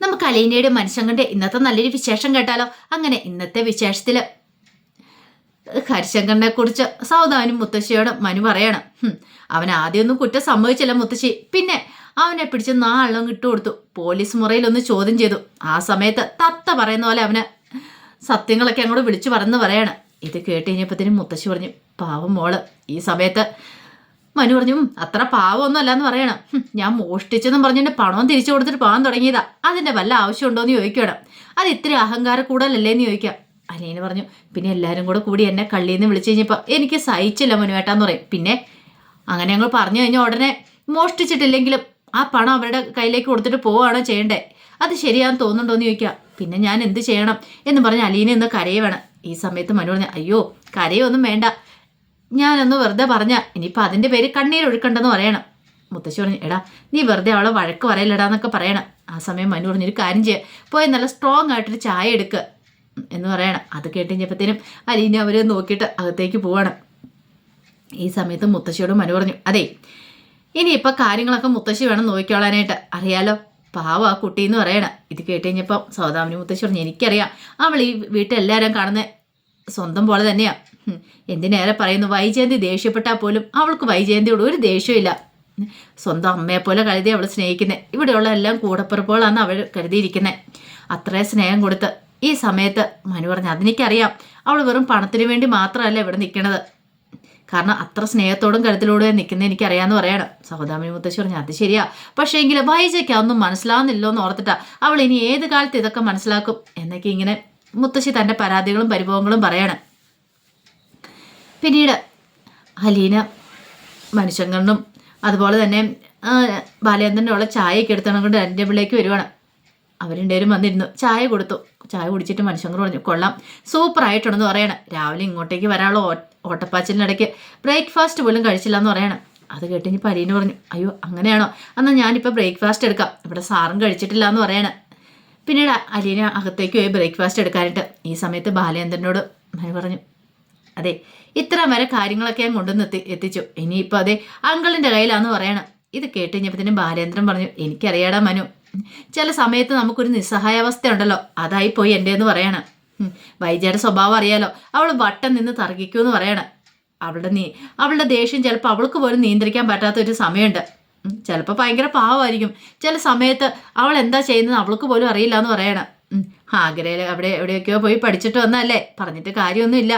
നമുക്ക് അലീനയുടെ മനുഷ്യങ്കന്റെ ഇന്നത്തെ നല്ലൊരു വിശേഷം കേട്ടാലോ? അങ്ങനെ ഇന്നത്തെ വിശേഷത്തിൽ ഹരിശങ്കറിനെ കുറിച്ച് സൗദാനും മുത്തശ്ശിയോടും മനു പറയണം. അവൻ ആദ്യമൊന്നും കുറ്റം സംഭവിച്ചില്ല മുത്തശ്ശി. പിന്നെ അവനെ പിടിച്ച് നാളെല്ലാം ഇട്ടു കൊടുത്തു. പോലീസ് മുറയിൽ ഒന്ന് ചോദ്യം ചെയ്തു. ആ സമയത്ത് തത്ത പറയുന്ന പോലെ അവന് സത്യങ്ങളൊക്കെ അങ്ങോട്ട് വിളിച്ചു പറഞ്ഞു പറയാണ്. ഇത് കേട്ട് കഴിഞ്ഞപ്പോഴത്തേനും മുത്തശ്ശി പറഞ്ഞു പാവം മോൾ ഈ സമയത്ത് മനു പറഞ്ഞു "ഉം, അത്ര പാവമൊന്നും അല്ലാന്ന് പറയണം. ഹും, ഞാൻ മോഷ്ടിച്ചെന്നും പറഞ്ഞിട്ട് പണവും തിരിച്ചു കൊടുത്തിട്ട് പോകാൻ തുടങ്ങിയതാ. അതിന്റെ വല്ല ആവശ്യമുണ്ടോ എന്ന് ചോദിക്കണം അത് ഇത്തിരി അഹങ്കാര കൂടുതലല്ലേ എന്ന് ചോദിക്കാം. അലീന പറഞ്ഞു പിന്നെ എല്ലാവരും കൂടെ കൂടി എന്നെ കള്ളിന്ന് വിളിച്ചു കഴിഞ്ഞപ്പോൾ എനിക്ക് സഹിച്ചില്ല മനുവേട്ടാന്ന് പറയും. പിന്നെ അങ്ങനെ ഞങ്ങൾ പറഞ്ഞു കഴിഞ്ഞാൽ ഉടനെ മോഷ്ടിച്ചിട്ടില്ലെങ്കിലും ആ പണം അവരുടെ കയ്യിലേക്ക് കൊടുത്തിട്ട് പോവുകയാണോ ചെയ്യണ്ടേ? അത് ശരിയാന്ന് തോന്നുന്നുണ്ടോ എന്ന് ചോദിക്കുക പിന്നെ ഞാൻ എന്ത് ചെയ്യണം? എന്ന് പറഞ്ഞ് അലീന ഇന്ന് കരയുവാണ്. ഈ സമയത്ത് മനു പറഞ്ഞു അയ്യോ കരയൊന്നും വേണ്ട. ഞാനൊന്ന് വെറുതെ പറഞ്ഞ ഇനിയിപ്പോൾ അതിന്റെ പേര് കണ്ണീരൊഴുക്കണ്ടെന്ന് പറയണം. മുത്തശ്ശി പറഞ്ഞു എടാ നീ വെറുതെ അവളെ വഴക്ക് പറയലടാന്നൊക്കെ പറയണം. ആ സമയം മനു പറഞ്ഞു ഒരു കാര്യം ചെയ്യുക പോയി നല്ല സ്ട്രോങ് ആയിട്ടൊരു ചായ എടുക്കുക എന്ന് പറയണം. അത് കേട്ട് കഴിഞ്ഞപ്പോഴത്തേനും അലീന അവർ നോക്കിയിട്ട് അകത്തേക്ക് പോവാണ്. ഈ സമയത്ത് മുത്തശ്ശിയോട് മനു പറഞ്ഞു അതെ ഇനിയിപ്പോൾ കാര്യങ്ങളൊക്കെ മുത്തശ്ശി വേണം നോക്കിക്കോളാനായിട്ട്. അറിയാലോ? പാവം ആ കുട്ടി എന്ന് പറയണം. ഇത് കേട്ട് സൗദാമിനി മുത്തശ്ശി പറഞ്ഞു എനിക്കറിയാം. അവൾ ഈ വീട്ടിലെല്ലാവരും കാണുന്ന സ്വന്തം പോലെ തന്നെയാ. ഹും, എന്തിനേറെ പറയുന്നു? വൈജയന്തി ദേഷ്യപ്പെട്ടാൽ പോലും അവൾക്ക് വൈജയന്തിയോട് ഒരു ദേഷ്യമില്ല സ്വന്തം അമ്മയെ പോലെ കരുതി അവൾ സ്നേഹിക്കുന്നത് ഇവിടെയുള്ള എല്ലാം കൂടപ്പിറപ്പോളാണ് അവൾ കരുതിയിരിക്കുന്നത് അത്രേ സ്നേഹം കൊടുത്ത് ഈ സമയത്ത് മനു പറഞ്ഞു അതെനിക്കറിയാം. അവൾ വെറും പണത്തിന് വേണ്ടി മാത്രമല്ല ഇവിടെ നിൽക്കണത് കാരണം അത്ര സ്നേഹത്തോടും കരുത്തിലൂടെ നിൽക്കുന്ന എനിക്കറിയാമെന്ന് പറയണം. സഹോദാമിനി മുത്തശ്ശി പറഞ്ഞു അത് ശരിയാ. പക്ഷേ എങ്കിൽ വൈജയ്ക്ക് അതൊന്നും മനസ്സിലാവുന്നില്ലോ എന്ന് ഓർത്തിട്ടാ അവൾ ഇനി ഏത് കാലത്ത് ഇതൊക്കെ മനസ്സിലാക്കും? എന്നൊക്കെ ഇങ്ങനെ മുത്തശ്ശി തന്റെ പരാതികളും പരിഭവങ്ങളും പറയണം. പിന്നീട് അലീന മനുഷ്യങ്കണ്ണും അതുപോലെ തന്നെ ബാലചന്ദ്രന്റെ ഉള്ള ചായയൊക്കെ എടുത്തണം കൊണ്ട് എന്റെ പിള്ളേക്ക് വരുവാണ്. അവരുണ്ടേരും വന്നിരുന്നു. ചായ കൊടുത്തു. ചായ കുടിച്ചിട്ട് മനുഷ്യങ്കർ പറഞ്ഞു കൊള്ളാം. സൂപ്പർ ആയിട്ടുണ്ടെന്ന് പറയണം. രാവിലെ ഇങ്ങോട്ടേക്ക് വരാനുള്ള ഓട്ടപ്പാച്ചിലിനിടയ്ക്ക് ബ്രേക്ക്ഫാസ്റ്റ് പോലും കഴിച്ചില്ല എന്ന് പറയണം. അത് കേട്ട് ഇനി പരീന പറഞ്ഞു അയ്യോ അങ്ങനെയാണോ? എന്നാൽ ഞാനിപ്പോൾ ബ്രേക്ക്ഫാസ്റ്റ് എടുക്കാം. ഇവിടെ സാറും കഴിച്ചിട്ടില്ല എന്ന് പറയണം. പിന്നീട് അലീന അകത്തേക്ക് പോയി ബ്രേക്ക്ഫാസ്റ്റ് എടുക്കാനായിട്ട്. ഈ സമയത്ത് ബാലേന്ദ്രനോട് മനു പറഞ്ഞു അതെ ഇത്ര വരെ കാര്യങ്ങളൊക്കെ ഞാൻ കൊണ്ടുവന്ന് എത്തി എത്തിച്ചു. ഇനിയിപ്പോൾ അതെ അങ്കിളിന്റെ കയ്യിലാന്ന് പറയണം. ഇത് കേട്ട് കഴിഞ്ഞപ്പോഴത്തേനും ബാലേന്ദ്രൻ പറഞ്ഞു എനിക്കറിയാടാ മനു ചില സമയത്ത് നമുക്കൊരു നിസ്സഹായാവസ്ഥ ഉണ്ടല്ലോ അതായി പോയി എന്റെ എന്ന് പറയണം വൈജയുടെ സ്വഭാവം അറിയാലോ. അവൾ വട്ടം നിന്ന് തർക്കിക്കുമെന്ന് പറയണം. അവളുടെ നീ അവളുടെ ദേഷ്യം ചിലപ്പോൾ അവൾക്ക് പോലും നിയന്ത്രിക്കാൻ പറ്റാത്ത ഒരു സമയമുണ്ട്. ചിലപ്പോൾ ഭയങ്കര പാവമായിരിക്കും ചില സമയത്ത് അവൾ എന്താ ചെയ്യുന്നത് അവൾക്ക് പോലും അറിയില്ല എന്ന് പറയണം ആഗ്രയിൽ അവിടെ എവിടെയൊക്കെയോ പോയി പഠിച്ചിട്ട് വന്നല്ലേ പറഞ്ഞിട്ട് കാര്യമൊന്നുമില്ല.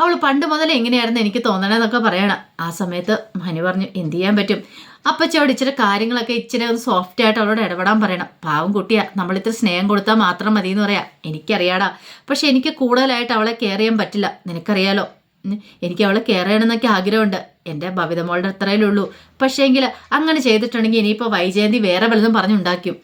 അവൾ പണ്ട് മുതലേ എങ്ങനെയായിരുന്നു എനിക്ക് തോന്നണമെന്നൊക്കെ പറയണം. ആ സമയത്ത് മനു പറഞ്ഞു എന്തു ചെയ്യാൻ പറ്റും? അപ്പച്ചോട് ഇച്ചിരി കാര്യങ്ങളൊക്കെ ഇച്ചിരി ഒന്ന് സോഫ്റ്റ് ആയിട്ട് അവളോട് ഇടപെടാൻ പറയണം. പാവം കുട്ടിയാ നമ്മളിത്ര സ്നേഹം കൊടുത്താൽ മാത്രം മതി എന്ന് പറയാം. എനിക്കറിയാടാ. പക്ഷെ എനിക്ക് കൂടുതലായിട്ട് അവളെ കെയർ ചെയ്യാൻ പറ്റില്ല. നിനക്കറിയാലോ? എനിക്ക് അവളെ കെയർ ചെയ്യണമെന്നൊക്കെ ആഗ്രഹമുണ്ട്. എന്റെ ഭവിതമോളുടെ അത്രയേ ഉള്ളൂ. പക്ഷേങ്കിൽ അങ്ങനെ ചെയ്തിട്ടുണ്ടെങ്കിൽ ഇനിയിപ്പോൾ വൈജയന്തി വേറെ വലുതും പറഞ്ഞുണ്ടാക്കും.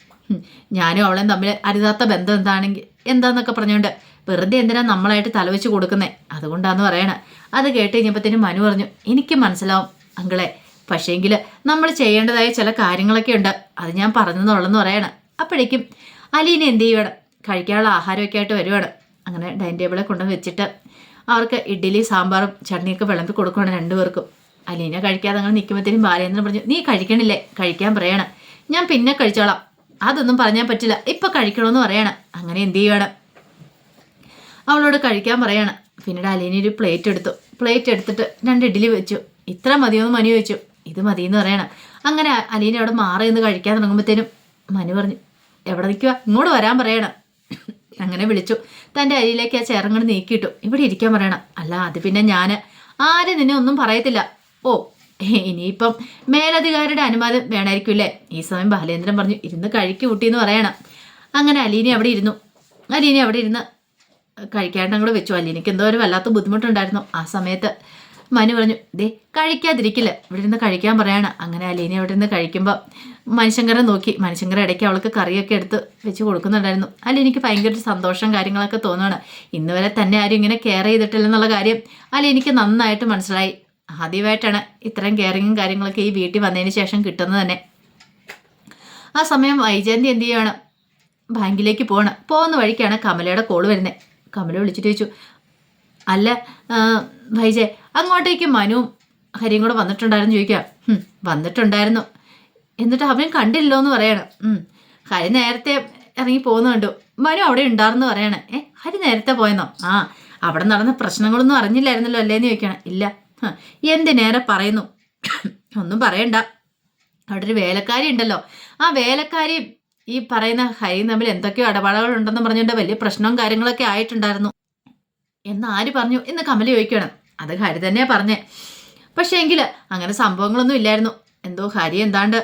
ഞാനും അവളും തമ്മിൽ അരുതാത്ത ബന്ധം എന്താണെങ്കിൽ എന്താന്നൊക്കെ പറഞ്ഞുകൊണ്ട് വെറുതെ എന്തിനാ നമ്മളായിട്ട് തലവെച്ച് കൊടുക്കുന്നേ? അതുകൊണ്ടാന്ന് പറയണേ. അത് കേട്ട് കഴിഞ്ഞപ്പോഴത്തേനും മനു പറഞ്ഞു എനിക്ക് മനസ്സിലാവും അങ്കിളെ. പക്ഷേങ്കിൽ നമ്മൾ ചെയ്യേണ്ടതായ ചില കാര്യങ്ങളൊക്കെ ഉണ്ട്. അത് ഞാൻ പറഞ്ഞെന്നുള്ളെന്ന് പറയണം. അപ്പോഴേക്കും അലീന എന്ത് ചെയ്യുവാണ്? കഴിക്കാനുള്ള ആഹാരമൊക്കെ ആയിട്ട് വരുവാണ്. അങ്ങനെ ഡൈനിങ് ടേബിളെ കൊണ്ടുവന്ന് വെച്ചിട്ട് അവർക്ക് ഇഡ്ഡലി സാമ്പാറും ചട്നിയൊക്കെ വിളമ്പി കൊടുക്കുകയാണ് രണ്ടുപേർക്കും. അലീന കഴിക്കാതെ അങ്ങനെ നിൽക്കുമ്പോഴത്തേനും ബാലേന്ദ്രൻ പറഞ്ഞു നീ കഴിക്കണില്ലേ? കഴിക്കാൻ പറയണം. ഞാൻ പിന്നെ കഴിച്ചോളാം. അതൊന്നും പറഞ്ഞാൽ പറ്റില്ല. ഇപ്പം കഴിക്കണമെന്ന് പറയണം. അങ്ങനെ എന്ത് ചെയ്യുവാണ്? അവളോട് കഴിക്കാൻ പറയാണ്. പിന്നീട് അലീന ഒരു പ്ലേറ്റ് എടുത്തു. പ്ലേറ്റ് എടുത്തിട്ട് രണ്ട് ഇഡ്ഡലി വെച്ചു. ഇത്ര മതിയോന്ന് മനു വെച്ചു ഇത് മതി എന്ന് പറയണം. അങ്ങനെ അലീന അവിടെ മാറി നിന്ന് കഴിക്കാൻ തുടങ്ങുമ്പോഴത്തേനും മനു പറഞ്ഞു എവിടെ നിൽക്കുക ഇങ്ങോട്ട് വരാൻ പറയണം. അങ്ങനെ വിളിച്ചു. തന്റെ അരിയിലേക്ക് ആ ചേറങ്ങട് നീക്കിയിട്ടു. ഇവിടെ ഇരിക്കാൻ പറയണം. അല്ല അത് പിന്നെ ഞാൻ ആരും നിന്നെ ഒന്നും പറയത്തില്ല. ഓ ഇനിയിപ്പം മേലധികാരിയുടെ അനുവാദം വേണമായിരിക്കുമല്ലേ ഈ സമയം ബാലേന്ദ്രൻ പറഞ്ഞു ഇരുന്ന് കഴിക്കു എന്ന് പറയണം. അങ്ങനെ അലീനെ അവിടെ ഇരുന്നു. അലീനെ അവിടെ ഇരുന്ന് കഴിക്കാണ്ട് അങ്ങോട്ട് വെച്ചു. അലീനയ്ക്ക് എന്തോ ഒരു വല്ലാത്ത ബുദ്ധിമുട്ടുണ്ടായിരുന്നു. ആ സമയത്ത് മനു പറഞ്ഞു ദേ കഴിക്കാതിരിക്കില്ല. ഇവിടെ നിന്ന് കഴിക്കാൻ പറയാണ്. അങ്ങനെ അലീന അവിടെ നിന്ന് കഴിക്കുമ്പോൾ മനുഷ്യങ്കരെ നോക്കി. മനുഷ്യങ്കര ഇടയ്ക്ക് അവൾക്ക് കറിയൊക്കെ എടുത്ത് വെച്ച് കൊടുക്കുന്നുണ്ടായിരുന്നു. അലീനയ്ക്ക് ഭയങ്കര ഒരു സന്തോഷം കാര്യങ്ങളൊക്കെ തോന്നുകയാണ് ഇന്ന് വരെ തന്നെ ആരും ഇങ്ങനെ കെയർ ചെയ്തിട്ടില്ലെന്നുള്ള കാര്യം അലീനയ്ക്ക് നന്നായിട്ട് മനസ്സിലായി. ആദ്യമായിട്ടാണ് ഇത്രയും കെയറിങ്ങും കാര്യങ്ങളൊക്കെ ഈ വീട്ടിൽ വന്നതിന് ശേഷം കിട്ടുന്നത് തന്നെ. ആ സമയം വൈജയന്തി എന്ത് ചെയ്യുകയാണ് ബാങ്കിലേക്ക് പോവാണ്. പോകുന്ന വഴിക്കാണ് കമലയുടെ കോൾ വരുന്നത് കമല വിളിച്ചിട്ട് ചോദിച്ചു. അല്ല വൈജെ അങ്ങോട്ടേക്ക് മനുവും ഹരിയും കൂടെ വന്നിട്ടുണ്ടായിരുന്നു ചോദിക്കാം. വന്നിട്ടുണ്ടായിരുന്നു. എന്നിട്ട് അവൻ കണ്ടില്ലോ എന്ന് പറയണം. ഹരി നേരത്തെ ഇറങ്ങി പോകുന്നു കണ്ടു. മനു അവിടെ ഉണ്ടായിരുന്നു പറയണേ. ഏ ഹരി നേരത്തെ പോയെന്നോ? ആ അവിടെ നടന്ന പ്രശ്നങ്ങളൊന്നും അറിഞ്ഞില്ലായിരുന്നല്ലോ അല്ലേന്ന് ചോദിക്കണം ഇല്ല എന്ത് നേരെ പറയുന്നു? ഒന്നും പറയണ്ട. അവിടെ ഒരു വേലക്കാരി ഉണ്ടല്ലോ. ആ വേലക്കാരി ഈ പറയുന്ന ഹരി തമ്മിൽ എന്തൊക്കെയോ ഇടപാടുകൾ ഉണ്ടെന്ന് പറഞ്ഞുകൊണ്ട് വലിയ പ്രശ്നവും കാര്യങ്ങളൊക്കെ ആയിട്ടുണ്ടായിരുന്നു. എന്ന് ആര് പറഞ്ഞു? എന്ന് കമല ചോദിക്കണം അത് ഹരി തന്നെയാ പറഞ്ഞേ. പക്ഷേ എങ്കിൽ അങ്ങനെ സംഭവങ്ങളൊന്നും ഇല്ലായിരുന്നു. എന്തോ ഹരി എന്താണ്ട്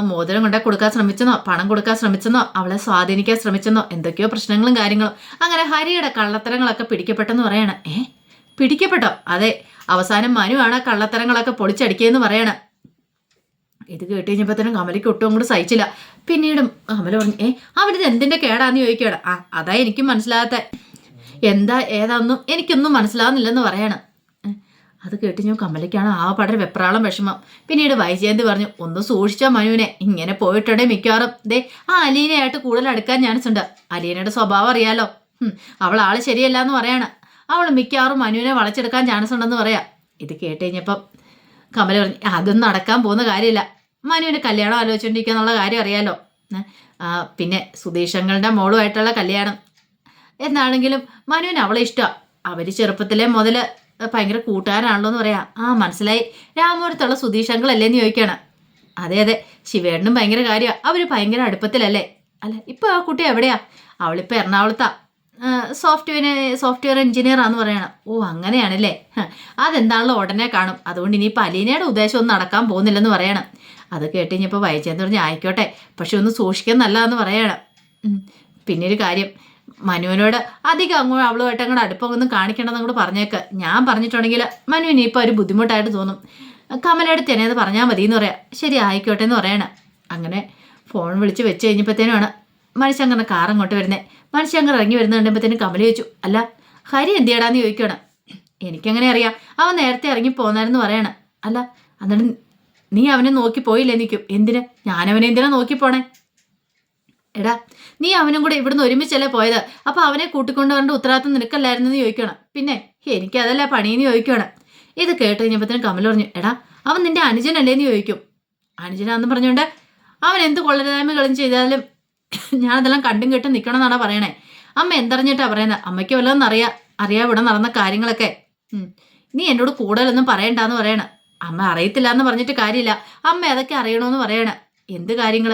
മോതിരം കൊണ്ടേ കൊടുക്കാൻ ശ്രമിച്ചെന്നോ പണം കൊടുക്കാൻ ശ്രമിച്ചെന്നോ അവളെ സ്വാധീനിക്കാൻ ശ്രമിച്ചെന്നോ എന്തൊക്കെയോ പ്രശ്നങ്ങളും കാര്യങ്ങളും. അങ്ങനെ ഹരിയുടെ കള്ളത്തരങ്ങളൊക്കെ പിടിക്കപ്പെട്ടെന്ന് പറയണം. ഏ? പിടിക്കപ്പെട്ടോ? അതെ. അവസാനം മനുവാണ് കള്ളത്തരങ്ങളൊക്കെ പൊളിച്ചടിക്കുകയെന്ന് പറയണം. ഇത് കേട്ട് കഴിഞ്ഞപ്പോഴത്തേനും കമലയ്ക്ക് ഒട്ടും അങ്ങോട്ട് സഹിച്ചില്ല. പിന്നീടും കമല പറഞ്ഞു ഏ അവരിത് എന്തിന്റെ കേടാന്ന് ചോദിക്കുകയാണ്. ആ അതാ എനിക്കും മനസ്സിലാകാത്ത എന്താ ഏതാന്നും എനിക്കൊന്നും മനസ്സിലാവുന്നില്ലെന്ന് പറയണം. അത് കേട്ട് ഞാൻ കമലയ്ക്കാണ് ആ പടര വെപ്രാളം വിഷമം. പിന്നീട് വൈജയന്തി പറഞ്ഞു ഒന്ന് സൂക്ഷിച്ചാൽ മനുവിനെ ഇങ്ങനെ പോയിട്ടുണ്ടെ മിക്കവാറും. ദേ ആ അലീനയായിട്ട് കൂടുതൽ അടുക്കാൻ ചാൻസ് ഉണ്ട് അലീനയുടെ സ്വഭാവം അറിയാലോ. അവൾ ആൾ ശരിയല്ല എന്ന് പറയാണ്. അവൾ മിക്കവാറും മനുവിനെ വളച്ചെടുക്കാൻ ചാൻസ് ഉണ്ടെന്ന് പറയാം. ഇത് കേട്ട് കഴിഞ്ഞപ്പം കമല പറഞ്ഞു അതൊന്നും നടക്കാൻ പോകുന്ന കാര്യമില്ല. മനുവിന് കല്യാണം ആലോചിച്ചുകൊണ്ടിരിക്കുക എന്നുള്ള കാര്യം അറിയാലോ. പിന്നെ സുധീഷങ്ങളുടെ മോളുമായിട്ടുള്ള കല്യാണം. എന്നാണെങ്കിലും മനുവിന് അവളെ ഇഷ്ടമാണ് അവർ ചെറുപ്പത്തിലെ മുതൽ ഭയങ്കര കൂട്ടുകാരാണല്ലോ എന്ന് പറയാം. ആ മനസ്സിലായി. രാമപുരത്തുള്ള സുധീഷങ്കളല്ലേന്ന് ചോദിക്കുകയാണ് അതെ അതെ. ശിവേണ്ണും ഭയങ്കര കാര്യമാണ് അവർ ഭയങ്കര അടുപ്പത്തിലല്ലേ? അല്ല ഇപ്പോൾ ആ കുട്ടി എവിടെയാ? അവളിപ്പോൾ എറണാകുളത്താ. സോഫ്റ്റ്വെയർ സോഫ്റ്റ്വെയർ എഞ്ചിനീയർ ആന്ന് പറയണം. ഓ അങ്ങനെയാണല്ലേ. അതെന്താണല്ലോ ഉടനെ കാണും. അതുകൊണ്ട് ഇനിയിപ്പോൾ അലീനയുടെ ഉദ്ദേശം ഒന്നും നടക്കാൻ പോകുന്നില്ലെന്ന് പറയണം. അത് കേട്ട് കഴിഞ്ഞപ്പോൾ വൈചേന്ന് പറഞ്ഞ് ആയിക്കോട്ടെ പക്ഷെ ഒന്ന് സൂക്ഷിക്കാൻ നല്ലതെന്ന് പറയണം. പിന്നെ ഒരു കാര്യം മനുവിനോട് അധികം അങ്ങോട്ട് അവളുമായിട്ട് അങ്ങോട്ട് അടുപ്പമൊന്നും കാണിക്കണമെന്ന് അങ്ങോട്ട് പറഞ്ഞേക്ക്. ഞാൻ പറഞ്ഞിട്ടുണ്ടെങ്കിൽ മനു ഇപ്പോൾ ഒരു ബുദ്ധിമുട്ടായിട്ട് തോന്നും. കമലയുടെ തന്നെ അത് പറഞ്ഞാൽ മതി എന്ന് പറയാം. ശരി ആയിക്കോട്ടെ എന്ന് പറയണം. അങ്ങനെ ഫോൺ വിളിച്ച് വെച്ച് കഴിഞ്ഞപ്പോഴത്തേനുമാണ് അങ്ങനെ കാർ അങ്ങോട്ട് വരുന്നത് മനുഷ്യങ്കർ ഇറങ്ങി വരുന്ന കണ്ടപ്പോഴത്തേനും കമല ചോദിച്ചു അല്ല ഹരി എന്ത് ചെയ്യടാന്ന് ചോദിക്കണം എനിക്കങ്ങനെ അറിയാം. അവൻ നേരത്തെ ഇറങ്ങി പോന്നാരെന്ന് പറയണം. അല്ല എന്നിട്ട് നീ അവനെ നോക്കി പോയില്ലേ നിൽക്കും എന്തിന്? ഞാനവനെ എന്തിനാ നോക്കിപ്പോണേ എടാ നീ അവനും കൂടെ ഇവിടുന്ന് ഒരുമിച്ചല്ലേ പോയത്? അപ്പൊ അവനെ കൂട്ടിക്കൊണ്ട് വരേണ്ട ഉത്തരവാദിത്തം നിനക്കല്ലായിരുന്നു എന്ന് ചോദിക്കണം പിന്നെ എനിക്കതല്ല പണിയെന്ന് ചോദിക്കണം ഇത് കേട്ട് കഴിഞ്ഞപ്പോഴത്തേനും കമൽ പറഞ്ഞു എടാ അവൻ നിന്റെ അനുജനല്ലേ എന്ന് ചോദിക്കും. അനുജനാന്ന് പറഞ്ഞുകൊണ്ട് അവൻ എന്ത് കൊള്ളരുതായ്മകളും ചെയ്താലും ഞാനതെല്ലാം കണ്ടും കേട്ടും നിൽക്കണമെന്നാണ് പറയണേ? അമ്മ എന്തറിഞ്ഞിട്ടാ പറയുന്നത് അമ്മയ്ക്ക് വല്ലതെന്ന് അറിയാം അറിയാം ഇവിടെ നടന്ന കാര്യങ്ങളൊക്കെ. നീ എന്നോട് കൂടുതലൊന്നും പറയണ്ടെന്ന് പറയണ. അമ്മ അറിയത്തില്ല എന്ന് പറഞ്ഞിട്ട് കാര്യമില്ല. അമ്മ അതൊക്കെ അറിയണമെന്ന് പറയണ. എന്ത് കാര്യങ്ങൾ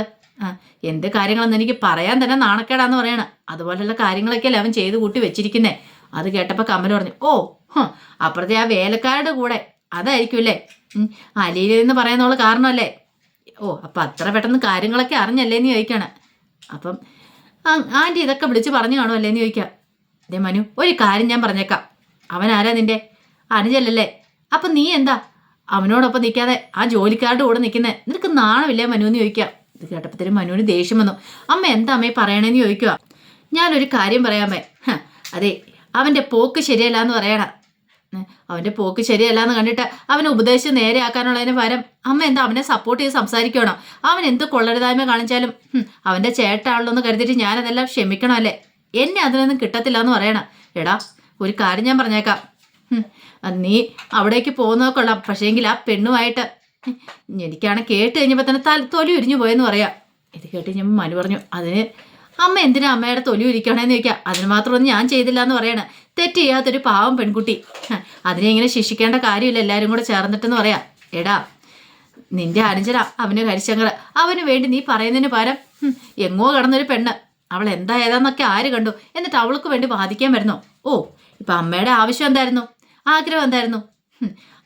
എന്ത് കാര്യങ്ങളെന്ന് എനിക്ക് പറയാൻ തന്നെ നാണക്കേടാന്ന് പറയണ. അതുപോലെയുള്ള കാര്യങ്ങളൊക്കെയല്ലേ അവൻ ചെയ്ത് കൂട്ടി വെച്ചിരിക്കുന്നേ. അത് കേട്ടപ്പോൾ കമൽ പറഞ്ഞു ഓ അപ്പുറത്തെ ആ വേലക്കാരുടെ കൂടെ. അതായിരിക്കും അല്ലേ? അലീല എന്ന് പറയുന്നുള്ള കാരണമല്ലേ? ഓ അപ്പം അത്ര പെട്ടെന്ന് കാര്യങ്ങളൊക്കെ അറിഞ്ഞല്ലേ എന്ന് ചോദിക്കാണ്. അപ്പം ആന്റി ഇതൊക്കെ വിളിച്ച് പറഞ്ഞു കാണുമല്ലേന്ന് ചോദിക്കാം. ദേ മനു ഒരു കാര്യം ഞാൻ പറഞ്ഞേക്കാം. അവൻ ആരാ നിന്റെ? അനുജല്ലല്ലേ അപ്പം നീ എന്താ? അവനോടൊപ്പം നിൽക്കാതെ ആ ജോലിക്കാരുടെ കൂടെ നിൽക്കുന്നത് നിനക്ക് നാണമില്ലേ മനു എന്ന് ചോദിക്കാം ഇത് കേട്ടപ്പോഴത്തേനും മനുവിന് ദേഷ്യം വന്നു. അമ്മ എന്താ അമ്മയെ പറയണേന്ന് ചോദിക്കുക. ഞാനൊരു കാര്യം പറയാമേ അതെ അവന്റെ പോക്ക് ശരിയല്ല എന്ന് പറയണ. അവന്റെ പോക്ക് ശരിയല്ല എന്ന് കണ്ടിട്ട് അവനെ ഉപദേശിച്ച് നേരെയാക്കാനുള്ളതിന് പകരം അമ്മ എന്താ അവനെ സപ്പോർട്ട് ചെയ്ത് സംസാരിക്കണോ? അവൻ എന്ത് കൊള്ളരുതായ്മ കാണിച്ചാലും അവന്റെ ചേട്ടാണല്ലോ എന്ന് കരുതിയിട്ട് ഞാനതെല്ലാം ക്ഷമിക്കണമല്ലേ? എന്നെ അതിനൊന്നും കിട്ടത്തില്ല എന്ന് പറയണം. എടാ ഒരു കാര്യം ഞാൻ പറഞ്ഞേക്കാം. നീ അവിടേക്ക് പോകുന്നത് കൊള്ളാം. പക്ഷേങ്കിൽ ആ പെണ്ണുമായിട്ട് എനിക്കാണ് കേട്ട് കഴിഞ്ഞപ്പോൾ തന്നെ തല തൊലി ഉരിഞ്ഞു പോയെന്ന് പറയാം. ഇത് കേട്ട് കഴിഞ്ഞപ്പോൾ മനു പറഞ്ഞു അതിന് അമ്മ എന്തിനാ അമ്മയുടെ തൊലി ഉരിക്കണേന്ന് ചോദിക്കാം? അതിന് മാത്രമൊന്നും ഞാൻ ചെയ്തില്ല എന്ന് പറയണ. തെറ്റ് ചെയ്യാത്തൊരു പാവം പെൺകുട്ടി. അതിനെ ഇങ്ങനെ ശിക്ഷിക്കേണ്ട കാര്യമില്ല എല്ലാവരും കൂടെ ചേർന്നിട്ടെന്ന് പറയാം. എടാ നിന്റെ അനുജന അവന് ഹരിശങ്കർ അവന് വേണ്ടി നീ പറയുന്നതിന് പകരം എങ്ങോ കടന്നൊരു പെണ്ണ്. അവൾ എന്താ ഏതാന്നൊക്കെ ആര് കണ്ടു? എന്നിട്ട് അവൾക്ക് വേണ്ടി ബാധിക്കാൻ വരുന്നോ? ഓ ഇപ്പൊ അമ്മയുടെ ആവശ്യം എന്തായിരുന്നു? ആഗ്രഹം എന്തായിരുന്നു?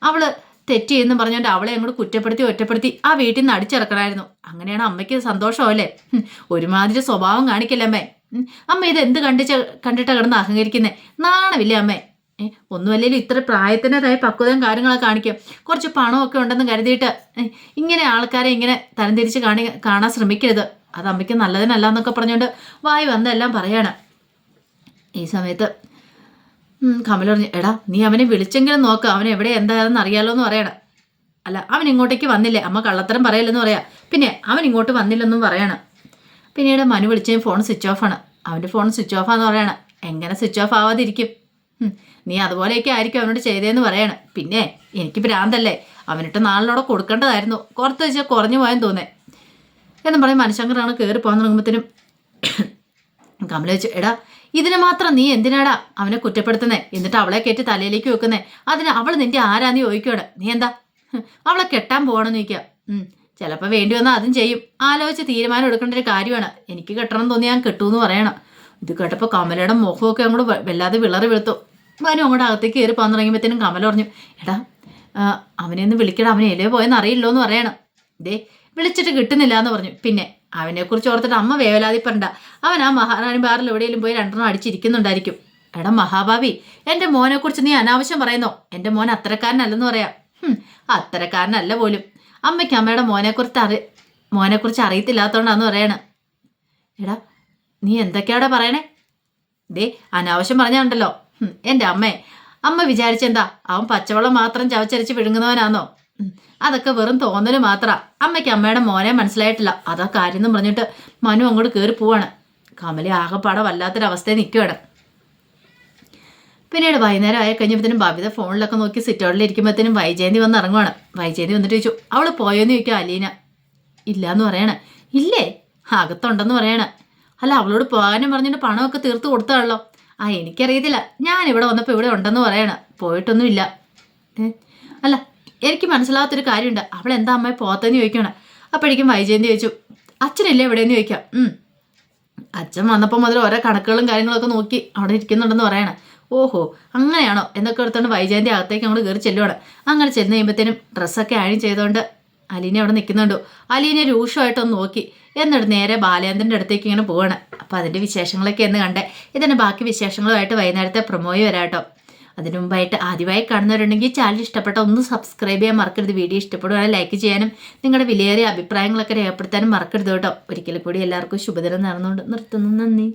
അവൾ തെറ്റ് ചെയ്യുന്നു പറഞ്ഞുകൊണ്ട് അവളെ അങ്ങോട്ട് കുറ്റപ്പെടുത്തി ഒറ്റപ്പെടുത്തി ആ വീട്ടിൽ നിന്ന് അടിച്ചിറക്കണമായിരുന്നു. അങ്ങനെയാണ് അമ്മയ്ക്ക് സന്തോഷമല്ലേ ഒരുമാതിരി സ്വഭാവം കാണിക്കില്ല അമ്മേ? അമ്മ ഇത് എന്ത് കണ്ടിച്ച കണ്ടിട്ടാണ് കിടന്ന് അഹങ്കരിക്കുന്നേ? നാണമില്ലേ അമ്മേ? ഒന്നുമല്ലേലും ഇത്ര പ്രായത്തിന്റെതായ പക്വതയും കാര്യങ്ങളൊക്കെ കാണിക്കും. കുറച്ച് പണമൊക്കെ ഉണ്ടെന്ന് കരുതിയിട്ട് ഇങ്ങനെ ആൾക്കാരെ ഇങ്ങനെ തരംതിരിച്ച് കാണി കാണാൻ ശ്രമിക്കരുത്. അത് അമ്മയ്ക്ക് നല്ലതിനല്ല എന്നൊക്കെ പറഞ്ഞുകൊണ്ട് വായി വന്നെല്ലാം പറയാണ്. ഈ സമയത്ത് കമൽ പറഞ്ഞു എടാ നീ അവനെ വിളിച്ചെങ്കിലും നോക്ക്. അവൻ എവിടെ എന്താണെന്ന് അറിയാലോ എന്ന് പറയണം. അല്ല അവൻ ഇങ്ങോട്ടേക്ക് വന്നില്ലേ? അമ്മ കള്ളത്തരം പറയല്ലെന്ന് പറയാം. പിന്നെ അവൻ ഇങ്ങോട്ട് വന്നില്ലെന്നും പറയണം. പിന്നീട് മനു വിളിച്ച ഫോൺ സ്വിച്ച് ഓഫ് ആണ്. അവന്റെ ഫോൺ സ്വിച്ച് ഓഫ് ആന്ന് പറയണം. എങ്ങനെ സ്വിച്ച് ഓഫ് ആവാതിരിക്കും? നീ അതുപോലെയൊക്കെ ആയിരിക്കും അവനോട് ചെയ്തതെന്ന് പറയണം. പിന്നെ എനിക്ക് ഭ്രാന്തല്ലേ? അവനിട്ട് നാളിനോടെ കൊടുക്കേണ്ടതായിരുന്നു. കുറച്ച് വെച്ചാൽ കുറഞ്ഞു പോയെന്ന് തോന്നേ. എന്നും പറയും മനുഷ്യങ്കറാണ് കയറി പോകാൻ തുടങ്ങുമ്പോഴത്തേനും കമല വെച്ചു എടാ ഇതിനെ മാത്രം നീ എന്തിനാടാ അവനെ കുറ്റപ്പെടുത്തുന്നേ? എന്നിട്ട് അവളെ കയറ്റി തലയിലേക്ക് വെക്കുന്നേ? അതിന് അവൾ നിന്റെ ആരാന്ന് ചോദിക്കുവാണ്. നീ എന്താ? അവളെ കെട്ടാൻ പോകണമെന്ന് ചോദിക്കാം ചിലപ്പോൾ വേണ്ടി വന്നാൽ അതും ചെയ്യും. ആലോചിച്ച് തീരുമാനം എടുക്കേണ്ട ഒരു കാര്യമാണ്. എനിക്ക് കെട്ടണം തോന്നി ഞാൻ കെട്ടൂന്ന് പറയണം. ഇത് കേട്ടപ്പോൾ കമലയുടെ മുഖമൊക്കെ അങ്ങോട്ട് വല്ലാതെ വിളറി വെളുത്തു മനു അങ്ങോട്ട് അകത്തേക്ക് കയറി പോകാൻ തുടങ്ങിയപ്പോഴത്തേനും കമല പറഞ്ഞു എടാ അവനെ ഒന്ന് വിളിക്കണം അവനെ എലേ പോയെന്ന് അറിയില്ലോ എന്ന് പറയണം. ഇതേ വിളിച്ചിട്ട് കിട്ടുന്നില്ല എന്ന് പറഞ്ഞു. പിന്നെ അവനെക്കുറിച്ച് ഓർത്തിട്ട് അമ്മ വേവലാതിപ്പറണ്ട അവൻ ആ മഹാറാണി ബാറിൽ എവിടെയെങ്കിലും പോയി രണ്ടെണ്ണം അടിച്ചിരിക്കുന്നുണ്ടായിരിക്കും. എടാ മഹാഭാവി എന്റെ മോനെക്കുറിച്ച് നീ അനാവശ്യം പറയുന്നോ? എന്റെ മോൻ അത്തരക്കാരനല്ലെന്ന് പറയാം. അത്തരക്കാരനല്ല പോലും. അമ്മയ്ക്ക് അമ്മയുടെ മോനെക്കുറിച്ച് അറി മോനെക്കുറിച്ച് അറിയത്തില്ലാത്തതുകൊണ്ടാന്ന് പറയണ. എടാ നീ എന്തൊക്കെയാടെ പറയണേ? ദേ അനാവശ്യം പറഞ്ഞാണ്ടല്ലോ. എന്റെ അമ്മേ അമ്മ വിചാരിച്ചെന്താ? അവൻ പച്ചവെള്ളം മാത്രം ചവച്ചരച്ച് വിഴുങ്ങുന്നവനാന്നോ? അതൊക്കെ വെറും തോന്നൽ മാത്രാ. അമ്മയ്ക്ക് അമ്മയുടെ മോനെ മനസ്സിലായിട്ടില്ല. അതാ കാര്യം എന്ന് പറഞ്ഞിട്ട് മനു അങ്ങോട്ട് കയറി പോവാണ്. കമലി ആകെപ്പാടെ വല്ലാത്തൊരവസ്ഥയിൽ നിൽക്കുവാണ് പിന്നീട് വൈകുന്നേരം ആയി കഴിഞ്ഞപ്പോഴത്തേനും ബബിത ഫോണിലൊക്കെ നോക്കി സിറ്റൗട്ടിൽ ഇരിക്കുമ്പോഴത്തേനും വൈജയന്തി വന്ന് ഇറങ്ങുവാണ്. വൈജയന്തി വന്നിട്ട് ചോദിച്ചു അവൾ പോയോന്ന് ചോദിക്കും അലീന? ഇല്ല എന്ന് പറയണ. ഇല്ലേ? അകത്തുണ്ടെന്ന് പറയണ. അല്ല അവളോട് പോകാനും പറഞ്ഞിട്ട് പണമൊക്കെ തീർത്ത് കൊടുത്താണല്ലോ ആ എനിക്കറിയത്തില്ല. ഞാൻ ഇവിടെ വന്നപ്പോൾ ഇവിടെ ഉണ്ടെന്ന് പറയണ. പോയിട്ടൊന്നുമില്ല? അല്ല എനിക്ക് മനസ്സിലാകാത്തൊരു കാര്യമുണ്ട്. അവൾ എന്താ അമ്മയെ പോത്തെന്ന് ചോദിക്കണം അപ്പോഴേക്കും വൈജയന്തി ചോദിച്ചു അച്ഛനില്ലേ എവിടെയെന്ന് ചോദിക്കാം. അച്ഛൻ വന്നപ്പോൾ മുതൽ ഓരോ കണക്കുകളും കാര്യങ്ങളൊക്കെ നോക്കി അവിടെ ഇരിക്കുന്നുണ്ടെന്ന് പറയണം. ഓഹോ അങ്ങനെയാണോ? എന്നൊക്കെ എടുത്തോണ്ട് വൈജയന്തി അകത്തേക്ക് അങ്ങോട്ട് കയറി ചെല്ലുവാണ്. അങ്ങനെ ചെന്ന് കഴിയുമ്പോഴത്തേനും ഡ്രസ്സൊക്കെ അഴിഞ്ഞ് ചെയ്തുകൊണ്ട് അലീനെ അവിടെ നിൽക്കുന്നുണ്ടോ. അലീനെ രൂക്ഷമായിട്ടൊന്ന് നോക്കി. എന്നിട്ട് നേരെ ബാലേന്ദ്രന്റെ അടുത്തേക്ക് ഇങ്ങനെ പോവാണ്. അപ്പോൾ അതിന്റെ വിശേഷങ്ങളൊക്കെ എന്ന് കണ്ടേ. ഇതിന്റെ ബാക്കി വിശേഷങ്ങളുമായിട്ട് വൈകുന്നേരത്തെ പ്രൊമോയി വരാട്ടോ അതിനു മുമ്പായിട്ട് ആദ്യമായി കാണുന്നവരുണ്ടെങ്കിൽ ചാനൽ ഇഷ്ടപ്പെട്ട ഒന്ന് സബ്സ്ക്രൈബ് ചെയ്യാൻ മറക്കരുത്. വീഡിയോ ഇഷ്ടപ്പെടുകയാണെങ്കിൽ ലൈക്ക് ചെയ്യാനും നിങ്ങളുടെ വിലയേറിയ അഭിപ്രായങ്ങളൊക്കെ രേഖപ്പെടുത്താനും മറക്കരുത് കേട്ടോ. ഒരിക്കൽ കൂടി എല്ലാവർക്കും ശുഭദിനം നടന്നുകൊണ്ട് നിർത്തുന്നു. നന്ദി.